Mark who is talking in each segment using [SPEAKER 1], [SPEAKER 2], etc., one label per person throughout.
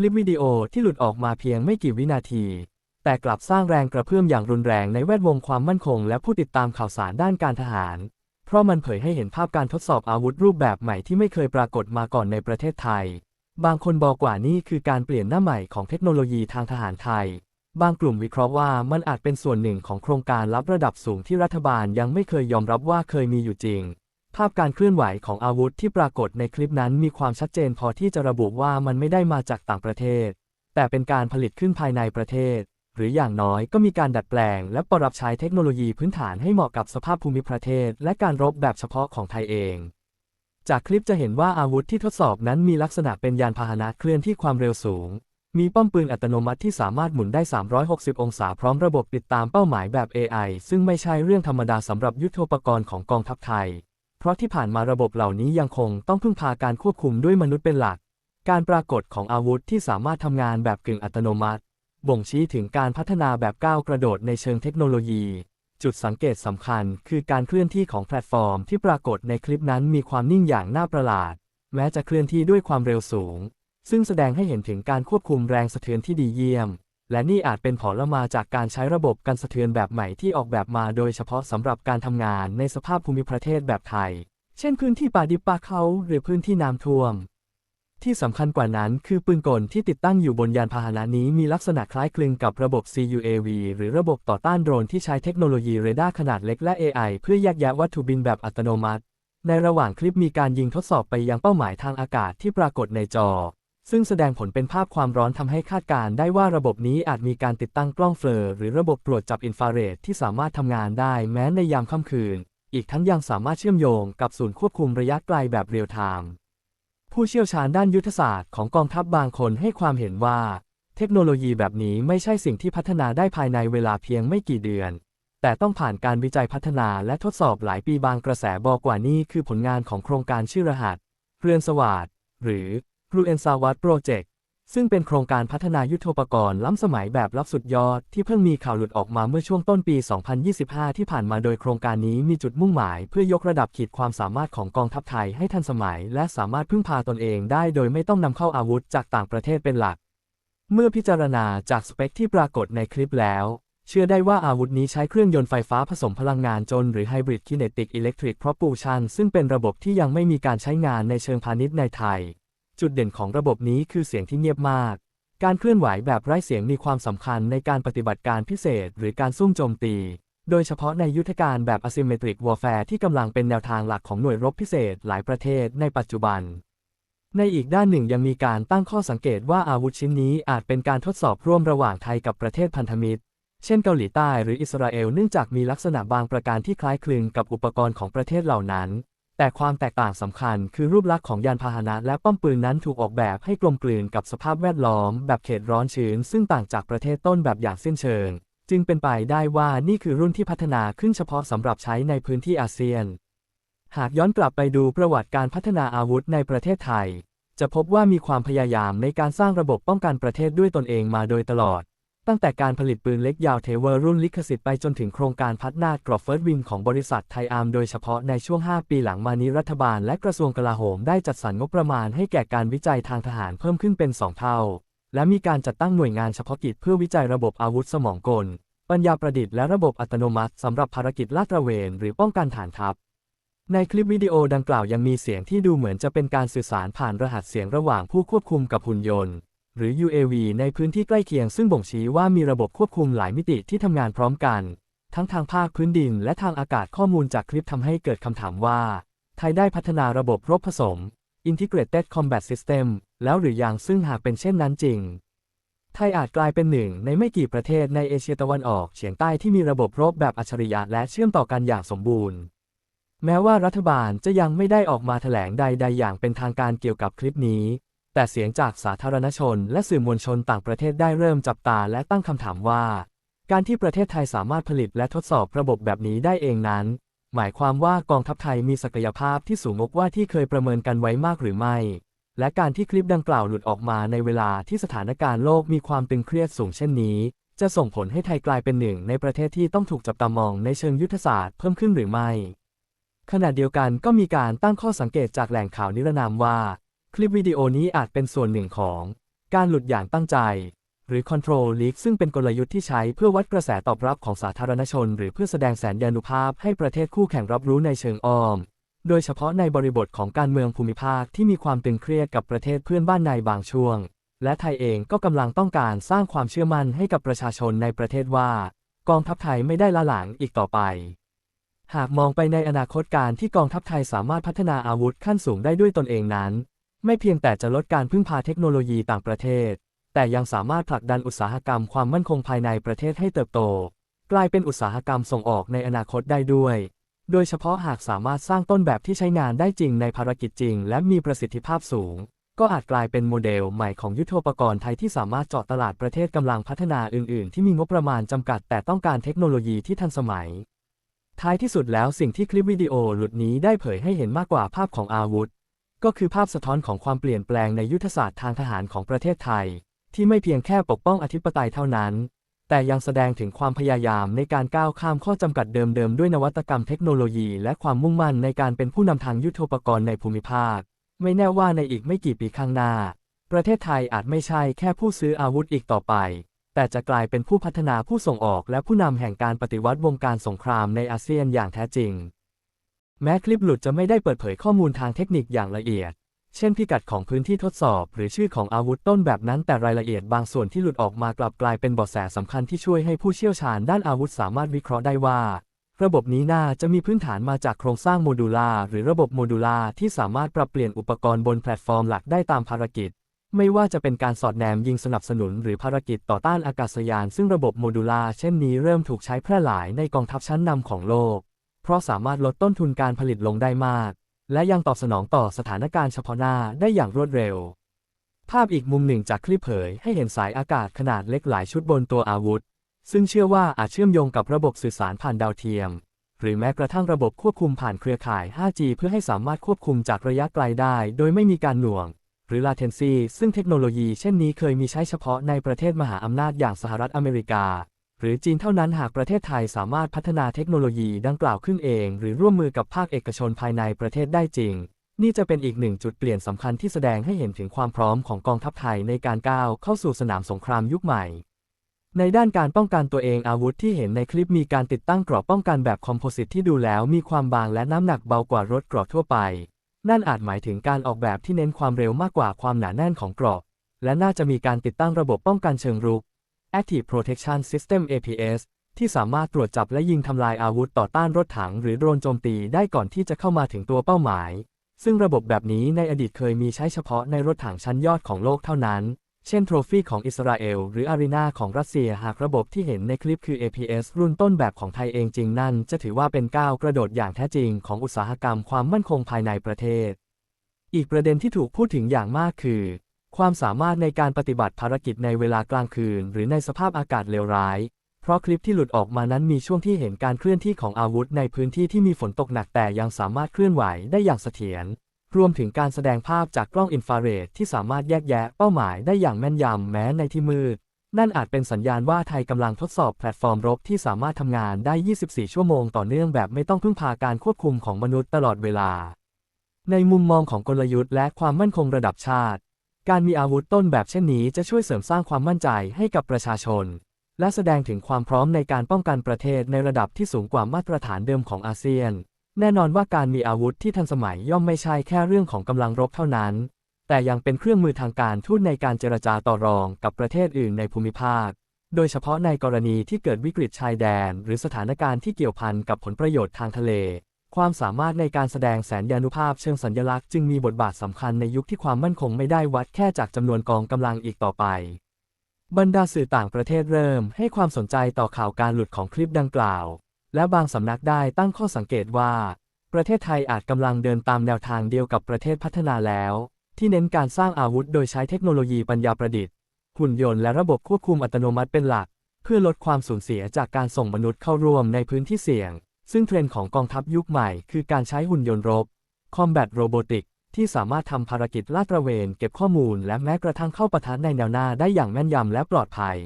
[SPEAKER 1] คลิปวิดีโอที่หลุดออกมาเพียงไม่กี่วินาที แต่กลับสร้างแรงกระเพื่อมอย่างรุนแรงในแวดวงความมั่นคงและผู้ติดตามข่าวสารด้านการทหาร เพราะมันเผยให้เห็นภาพการทดสอบอาวุธรูปแบบใหม่ที่ไม่เคยปรากฏมาก่อนในประเทศไทย บางคนบอกว่านี่คือการเปลี่ยนหน้าใหม่ของเทคโนโลยีทางทหารไทย บางกลุ่มวิเคราะห์ว่ามันอาจเป็นส่วนหนึ่งของโครงการลับระดับสูงที่รัฐบาลยังไม่เคยยอมรับว่าเคยมีอยู่จริง ภาพการเคลื่อนไหวของอาวุธที่ปรากฏในคลิปนั้นมีความชัดเจนพอที่จะระบุว่ามันไม่ได้มาจากต่างประเทศ แต่เป็นการผลิตขึ้นภายในประเทศ หรืออย่างน้อยก็มีการดัดแปลง และปรับใช้เทคโนโลยีพื้นฐานให้เหมาะกับสภาพภูมิประเทศ และการรบแบบเฉพาะของไทยเอง จากคลิปจะเห็นว่าอาวุธที่ทดสอบนั้นมีลักษณะเป็นยานพาหนะเคลื่อนที่ความเร็วสูง มีป้อมปืนอัตโนมัติที่สามารถหมุนได้ 360 องศาพร้อมระบบติดตามเป้าหมายแบบ AI ซึ่งไม่ใช่เรื่องธรรมดาสำหรับยุทโธปกรณ์ของกองทัพไทย เพราะที่ผ่านมาระบบเหล่านี้ยังคงต้องพึ่งพาการควบคุมด้วยมนุษย์เป็นหลัก การปรากฏของอาวุธที่สามารถทำงานแบบกึ่งอัตโนมัติ บ่งชี้ถึงการพัฒนาแบบก้าวกระโดดในเชิงเทคโนโลยี จุดสังเกตสำคัญคือการเคลื่อนที่ของแพลตฟอร์มที่ปรากฏในคลิปนั้นมีความนิ่งอย่างน่าประหลาด แม้จะเคลื่อนที่ด้วยความเร็วสูง ซึ่งแสดงให้เห็นถึงการควบคุมแรงสะเทือนที่ดีเยี่ยม และนี่อาจเป็นผลมาจากการใช้ระบบกันสะเทือนแบบใหม่ที่ออกแบบมาโดยเฉพาะสำหรับการทำงานในสภาพภูมิประเทศแบบไทย เช่นพื้นที่ป่าดิบป่าเขาหรือพื้นที่น้ำท่วม ที่สำคัญกว่านั้นคือปืนกลที่ติดตั้งอยู่บนยานพาหนะนี้มีลักษณะคล้ายคลึงกับระบบ CUAV หรือระบบต่อต้านโดรนที่ใช้เทคโนโลยีเรดาร์ขนาดเล็กและ AI เพื่อแยกแยะวัตถุบินแบบอัตโนมัติ ในระหว่างคลิปมีการยิงทดสอบไปยังเป้าหมายทางอากาศที่ปรากฏในจอ ซึ่งแสดงผลเป็นภาพความร้อนทำให้คาดการได้ว่าระบบนี้อาจมีการติดตั้งกล้องเฟลอร์หรือระบบตรวจจับอินฟราเรดที่สามารถทำงานได้แม้ในยามค่ำคืน อีกทั้งยังสามารถเชื่อมโยงกับศูนย์ควบคุมระยะไกลแบบเรียลไทม์ผู้เชี่ยวชาญด้านยุทธศาสตร์ของกองทัพบบางคนให้ความเห็นว่า เทคโนโลยีแบบนี้ไม่ใช่สิ่งที่พัฒนาได้ภายในเวลาเพียงไม่กี่เดือน แต่ต้องผ่านการวิจัยพัฒนาและทดสอบหลายปีบางกระแสบอกว่านี่คือผลงานของโครงการชื่อรหัส เรือนสวัสดหรือ r u e n s a w a t Project ซึ่งเป็นโครงการพัฒนายุทโธปกรณ์ล้ำสมัยแบบลับสุดยอด ที่เพิ่งมีข่าวหลุดออกมาเมื่อช่วงต้นปี 2025 ที่ผ่านมาโดยโครงการนี้มีจุดมุ่งหมาย เพื่อยกระดับขีดความสามารถของกองทัพไทยให้ทันสมัย และสามารถพึ่งพาตนเองได้โดยไม่ต้องนำเข้าอาวุธจากต่างประเทศเป็นหลัก เมื่อพิจารณาจากสเปคที่ปรากฏในคลิปแล้ว เชื่อได้ว่าอาวุธนี้ใช้เครื่องยนต์ไฟฟ้าผสมพลังงานจน หรือ Hybrid Kinetic Electric Propulsion ซึ่งเป็นระบบที่ยังไม่มีการใช้งานในเชิงพาณิชย์ในไทย จุดเด่นของระบบนี้คือเสียงที่เงียบมาก การเคลื่อนไหวแบบไร้เสียงมีความสำคัญในการปฏิบัติการพิเศษ หรือการซุ่มโจมตี โดยเฉพาะในยุทธการแบบ Asymmetric Warfare ที่กำลังเป็นแนวทางหลักของหน่วยรบพิเศษหลายประเทศในปัจจุบัน ในอีกด้านหนึ่งยังมีการตั้งข้อสังเกตว่าอาวุธชิ้นนี้อาจเป็นการทดสอบร่วมระหว่างไทยกับประเทศพันธมิตร เช่นเกาหลีใต้หรืออิสราเอลเนื่องจากมีลักษณะบางประการที่คล้ายคลึงกับอุปกรณ์ของประเทศเหล่านั้น แต่ความแตกต่างสำคัญคือรูปลักษณ์ของยานพาหนะและป้อมปืนนั้นถูกออกแบบให้กลมกลืนกับสภาพแวดล้อม แบบเขตร้อนชื้น ซึ่งต่างจากประเทศต้นแบบอย่างสิ้นเชิง จึงเป็นไปได้ว่านี่คือรุ่นที่พัฒนาขึ้นเฉพาะสำหรับใช้ในพื้นที่อาเซียน หากย้อนกลับไปดูประวัติการพัฒนาอาวุธในประเทศไทย จะพบว่ามีความพยายามในการสร้างระบบป้องกันประเทศด้วยตนเองมาโดยตลอด ตั้งแต่การผลิตปืนเล็กยาวเทเวอร์รุ่นลิขสิทธิ์ไปจนถึงโครงการพัฒนากรอบเฟิร์สวิงของบริษัทไทยอาร์มโดยเฉพาะในช่วง 5 ปีหลังมานี้รัฐบาลและกระทรวงกลาโหมได้จัดสรรงบประมาณให้แก่การวิจัยทางทหารเพิ่มขึ้นเป็น 2 เท่า และมีการจัดตั้งหน่วยงานเฉพาะกิจเพื่อวิจัยระบบอาวุธสมองกล ปัญญาประดิษฐ์และระบบอัตโนมัติสำหรับภารกิจลาดตระเวนหรือป้องกันฐานทัพในคลิปวิดีโอดังกล่าวยังมีเสียงที่ดูเหมือนจะเป็นการสื่อสารผ่านรหัสเสียงระหว่างผู้ควบคุมกับหุ่นยนต์ หรือ UAV ในพื้นที่ใกล้เคียงซึ่งบ่งชี้ว่ามีระบบควบคุมหลายมิติที่ทำงานพร้อมกัน ทั้งทางภาคพื้นดินและทางอากาศข้อมูลจากคลิปทำให้เกิดคำถามว่า ไทยได้พัฒนาระบบรบผสม Integrated Combat System แล้วหรือยังซึ่งหากเป็นเช่นนั้นจริง ไทยอาจกลายเป็นหนึ่งในไม่กี่ประเทศในเอเชียตะวันออกเฉียงใต้ที่มีระบบรบแบบอัจฉริยะและเชื่อมต่อกันอย่างสมบูรณ์แม้ว่ารัฐบาลจะยังไม่ได้ออกมาแถลงใด ๆ อย่างเป็นทางการเกี่ยวกับคลิปนี้ แต่เสียงจากสาธารณชน และสื่อมวลชนต่างประเทศได้เริ่มจับตาและตั้งคำถามว่า การที่ประเทศไทยสามารถผลิตและทดสอบระบบแบบนี้ได้เองนั้น หมายความว่ากองทัพไทยมีศักยภาพที่สูงกว่าที่เคยประเมินกันไว้มากหรือไม่ และการที่คลิปดังกล่าวหลุดออกมาในเวลาที่สถานการณ์โลกมีความตึงเครียดสูงเช่นนี้ จะส่งผลให้ไทยกลายเป็นหนึ่ง ในประเทศที่ต้องถูกจับตามองในเชิงยุทธศาสตร์เพิ่มขึ้นหรือไม่ขณะเดียวกันก็มีการตั้งข้อสังเกตจากแหล่งข่าวนิรนามว่า คลิปวิดีโอนี้อาจเป็นส่วนหนึ่งของการหลุดอย่างตั้งใจ หรือ Control Leak ซึ่งเป็นกลยุทธ์ที่ใช้เพื่อวัดกระแสตอบรับของสาธารณชน หรือเพื่อแสดงแสนยานุภาพให้ประเทศคู่แข่งรับรู้ในเชิงอ้อม โดยเฉพาะในบริบทของการเมืองภูมิภาคที่มีความตึงเครียดกับประเทศเพื่อนบ้านในบางช่วง และไทยเองก็กำลังต้องการสร้างความเชื่อมั่นให้กับประชาชนในประเทศว่า กองทัพไทยไม่ได้ละหลังอีกต่อไปหากมองไปในอนาคตการที่กองทัพไทยสามารถพัฒนาอาวุธขั้นสูงได้ด้วยตนเองนั้น ไม่เพียงแต่จะลดการพึ่งพาเทคโนโลยีต่างประเทศ แต่ยังสามารถผลักดันอุตสาหกรรมความมั่นคงภายในประเทศให้เติบโต กลายเป็นอุตสาหกรรมส่งออกในอนาคตได้ด้วย โดยเฉพาะหากสามารถสร้างต้นแบบที่ใช้งานได้จริงในภารกิจจริง และมีประสิทธิภาพสูง ก็อาจกลายเป็นโมเดลใหม่ของยุทโธปกรณ์ไทยที่สามารถเจาะตลาดประเทศกำลังพัฒนาอื่น ๆ ที่มีงบประมาณจำกัด แต่ต้องการเทคโนโลยีที่ทันสมัย ท้ายที่สุดแล้วสิ่งที่คลิปวิดีโอหลุดนี้ได้เผยให้เห็นมากกว่าภาพของอาวุธ ก็คือภาพสะท้อนของความเปลี่ยนแปลงในยุทธศาสตร์ทางทหารของประเทศไทย ที่ไม่เพียงแค่ปกป้องอธิปไตยเท่านั้น แต่ยังแสดงถึงความพยายามในการก้าวข้ามข้อจำกัดเดิมๆ ด้วยนวัตกรรมเทคโนโลยี และความมุ่งมั่นในการเป็นผู้นำทางยุทธปกรณ์ในภูมิภาค ไม่แน่ว่าในอีกไม่กี่ปีข้างหน้า ประเทศไทยอาจไม่ใช่แค่ผู้ซื้ออาวุธอีกต่อไป แต่จะกลายเป็นผู้พัฒนาผู้ส่งออก และผู้นำแห่งการปฏิวัติวงการสงครามในอาเซียนอย่างแท้จริง แม้คลิปหลุดจะไม่ได้เปิดเผยข้อมูลทางเทคนิคอย่างละเอียด เช่นพิกัดของพื้นที่ทดสอบ หรือชื่อของอาวุธต้นแบบนั้น แต่รายละเอียดบางส่วนที่หลุดออกมากลับกลายเป็นเบาะแสสำคัญที่ช่วยให้ผู้เชี่ยวชาญด้านอาวุธสามารถวิเคราะห์ได้ว่า ระบบนี้น่าจะมีพื้นฐานมาจากโครงสร้างโมดูลาร์หรือระบบโมดูลาร์ที่สามารถปรับเปลี่ยนอุปกรณ์บนแพลตฟอร์มหลักได้ตามภารกิจไม่ว่าจะเป็นการสอดแนมยิงสนับสนุนหรือภารกิจต่อต้านอากาศยาน ซึ่งระบบโมดูลาร์เช่นนี้เริ่มถูกใช้แพร่หลายในกองทัพชั้นนำของโลก เพราะสามารถลดต้นทุนการผลิตลงได้มาก และยังตอบสนองต่อสถานการณ์เฉพาะหน้าได้อย่างรวดเร็ว ภาพอีกมุมหนึ่งจากคลิปเผยให้เห็นสายอากาศขนาดเล็กหลายชุดบนตัวอาวุธ ซึ่งเชื่อว่าอาจเชื่อมโยงกับระบบสื่อสารผ่านดาวเทียม หรือแม้กระทั่งระบบควบคุมผ่านเครือข่าย 5G เพื่อให้สามารถควบคุมจากระยะไกลได้ โดยไม่มีการหน่วง หรือ latency ซึ่งเทคโนโลยีเช่นนี้เคยมีใช้เฉพาะในประเทศมหาอำนาจอย่างสหรัฐอเมริกา หรือจีนเท่านั้นหากประเทศไทยสามารถพัฒนาเทคโนโลยีดังกล่าวขึ้นเอง หรือร่วมมือกับภาคเอกชนภายในประเทศได้จริง นี่จะเป็นอีกหนึ่งจุดเปลี่ยนสำคัญที่แสดงให้เห็นถึงความพร้อมของกองทัพไทยในการก้าวเข้าสู่สนามสงครามยุคใหม่ ในด้านการป้องกันตัวเองอาวุธที่เห็นในคลิปมีการติดตั้งกรอบป้องกันแบบคอมโพสิตที่ดูแล้วมีความบางและน้ำหนักเบากว่ารถเกรอบทั่วไป นั่นอาจหมายถึงการออกแบบที่เน้นความเร็วมากกว่าความหนาแน่นของกรอบและน่าจะมีการติดตั้งระบบป้องกันเชิงรุก Active Protection System APS ที่สามารถตรวจจับและยิงทำลายอาวุธต่อต้านรถถังหรือโดรนโจมตีได้ก่อนที่จะเข้ามาถึงตัวเป้าหมาย ซึ่งระบบแบบนี้ในอดีตเคยมีใช้เฉพาะในรถถังชั้นยอดของโลกเท่านั้น เช่นโทรฟี่ของอิสราเอลหรืออารีนาของรัสเซียหากระบบที่เห็นในคลิปคือ APS รุ่นต้นแบบของไทยเองจริงนั่น จะถือว่าเป็นก้าวกระโดดอย่างแท้จริงของอุตสาหกรรมความมั่นคงภายในประเทศ อีกประเด็นที่ถูกพูดถึงอย่างมากคือ ความสามารถในการปฏิบัติภารกิจในเวลากลางคืน หรือในสภาพอากาศเลวร้าย เพราะคลิปที่หลุดออกมานั้นมีช่วงที่เห็นการเคลื่อนที่ของอาวุธในพื้นที่ที่มีฝนตกหนักแต่ยังสามารถเคลื่อนไหวได้อย่างเสถียร รวมถึงการแสดงภาพจากกล้องอินฟราเรดที่สามารถแยกแยะเป้าหมายได้อย่างแม่นยำแม้ในที่มืด นั่นอาจเป็นสัญญาณว่าไทยกำลังทดสอบแพลตฟอร์มรบที่สามารถทำงานได้ 24 ชั่วโมงต่อเนื่องแบบไม่ต้องพึ่งพาการควบคุมของมนุษย์ตลอดเวลา ในมุมมองของกลยุทธ์และความมั่นคงระดับชาติ การมีอาวุธต้นแบบเช่นนี้จะช่วยเสริมสร้างความมั่นใจให้กับประชาชน และแสดงถึงความพร้อมในการป้องกันประเทศในระดับที่สูงกว่ามาตรฐานเดิมของอาเซียน แน่นอนว่าการมีอาวุธที่ทันสมัยย่อมไม่ใช่แค่เรื่องของกำลังรบเท่านั้น แต่ยังเป็นเครื่องมือทางการทูตในการเจรจาต่อรองกับประเทศอื่นในภูมิภาค โดยเฉพาะในกรณีที่เกิดวิกฤตชายแดน หรือสถานการณ์ที่เกี่ยวพันกับผลประโยชน์ทางทะเล ความสามารถในการแสดงแสนยานุภาพเชิงสัญลักษณ์จึงมีบทบาทสำคัญในยุคที่ความมั่นคงไม่ได้วัดแค่จากจำนวนกองกำลังอีกต่อไป บรรดาสื่อต่างประเทศเริ่มให้ความสนใจต่อข่าวการหลุดของคลิปดังกล่าว และบางสำนักได้ตั้งข้อสังเกตว่า ประเทศไทยอาจกำลังเดินตามแนวทางเดียวกับประเทศพัฒนาแล้ว ที่เน้นการสร้างอาวุธโดยใช้เทคโนโลยีปัญญาประดิษฐ์ หุ่นยนต์และระบบควบคุมอัตโนมัติเป็นหลัก เพื่อลดความสูญเสียจากการส่งมนุษย์เข้าร่วมในพื้นที่เสี่ยง ซึ่งเทรนด์ของกองทัพยุคใหม่คือการใช้หุ่นยนต์รบ Combat Robotic ที่สามารถทำภารกิจลาดตระเวนเก็บข้อมูลและแม้กระทั่งเข้าปะทะในแนวหน้าได้อย่างแม่นยำและปลอดภัย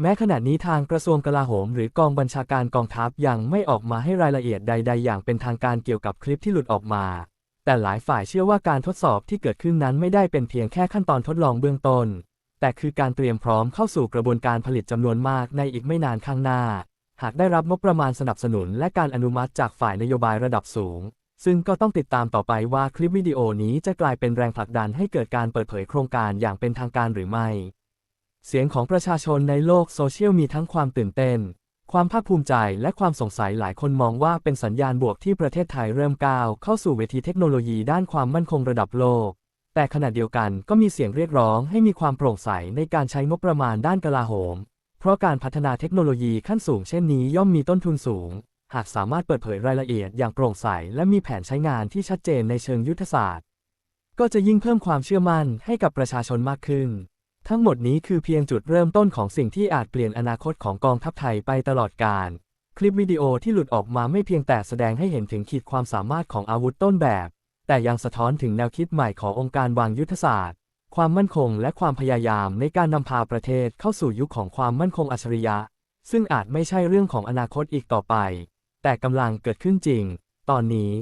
[SPEAKER 1] แม้ขณะนี้ทางกระทรวงกลาโหม หรือกองบัญชาการกองทัพยังไม่ออกมาให้รายละเอียดใด ๆ อย่างเป็นทางการเกี่ยวกับคลิปที่หลุดออกมา แต่หลายฝ่ายเชื่อว่าการทดสอบที่เกิดขึ้นนั้นไม่ได้เป็นเพียงแค่ขั้นตอนทดลองเบื้องต้น แต่คือการเตรียมพร้อมเข้าสู่กระบวนการผลิตจำนวนมากในอีกไม่นานข้างหน้า หากได้รับงบประมาณสนับสนุนและการอนุมัติจากฝ่ายนโยบายระดับสูง ซึ่งก็ต้องติดตามต่อไปว่าคลิปวิดีโอนี้จะกลายเป็นแรงผลักดันให้เกิดการเปิดเผยโครงการอย่างเป็นทางการหรือไม่ เสียงของประชาชนในโลกโซเชียลมีทั้งความตื่นเต้น ความภาคภูมิใจและความสงสัยหลายคนมองว่าเป็นสัญญาณบวกที่ประเทศไทยเริ่มก้าวเข้าสู่เวทีเทคโนโลยีด้านความมั่นคงระดับโลกแต่ขณะเดียวกันก็มีเสียงเรียกร้องให้มีความโปร่งใสในการใช้งบประมาณด้านกลาโหม เพราะการพัฒนาเทคโนโลยีขั้นสูงเช่นนี้ย่อมมีต้นทุนสูง หากสามารถเปิดเผยรายละเอียดอย่างโปร่งใส และมีแผนใช้งานที่ชัดเจนในเชิงยุทธศาสตร์ ก็จะยิ่งเพิ่มความเชื่อมั่นให้กับประชาชนมากขึ้น ทั้งหมดนี้คือเพียงจุดเริ่มต้นของสิ่งที่อาจเปลี่ยนอนาคตของกองทัพไทยไปตลอดกาลคลิปวิดีโอที่หลุดออกมาไม่เพียงแต่แสดงให้เห็นถึงขีดความสามารถของอาวุธต้นแบบ แต่ยังสะท้อนถึงแนวคิดใหม่ขององค์การวางยุทธศาสตร์ ความมั่นคงและความพยายามในการนำพาประเทศเข้าสู่ยุคของความมั่นคงอัจฉริยะ ซึ่งอาจไม่ใช่เรื่องของอนาคตอีกต่อไป แต่กำลังเกิดขึ้นจริง ตอนนี้